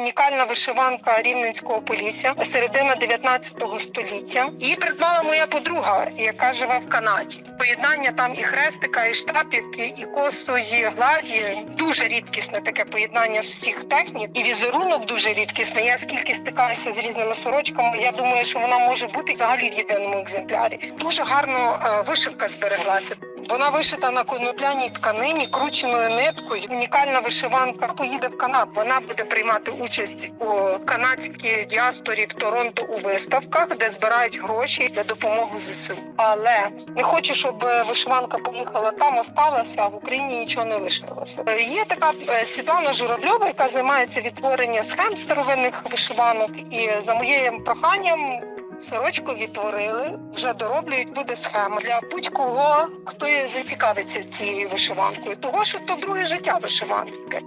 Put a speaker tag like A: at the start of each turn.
A: Унікальна вишиванка рівненського полісся середина 19 століття. Її придбала моя подруга, яка живе в Канаді. Поєднання там і хрестика, і штапівки, і косої гладі. Дуже рідкісне таке поєднання з всіх технік. І візерунок дуже рідкісний. Я скільки стикаюся з різними сорочками. Я думаю, що вона може бути взагалі в єдиному екземплярі. Дуже гарно е, вишивка збереглася. Вона вишита на конопляній тканині крученою ниткою. Унікальна вишиванка поїде в Канаду. Вона буде приймати участь у канадській діаспорі в Торонто у виставках, де збирають гроші для допомоги ЗСУ. Але не хочу, щоб е, вишиванка поїхала там, осталася, а в Україні нічого не лишилося. Е, Є така е, Світлана Журавльова, яка займається відтворенням схем старовинних вишиванок, і за моїм проханням. Сорочку відтворили, вже дороблюють, буде схема для будь-кого, хто зацікавиться цією вишиванкою. Того, що то друге життя вишиванки.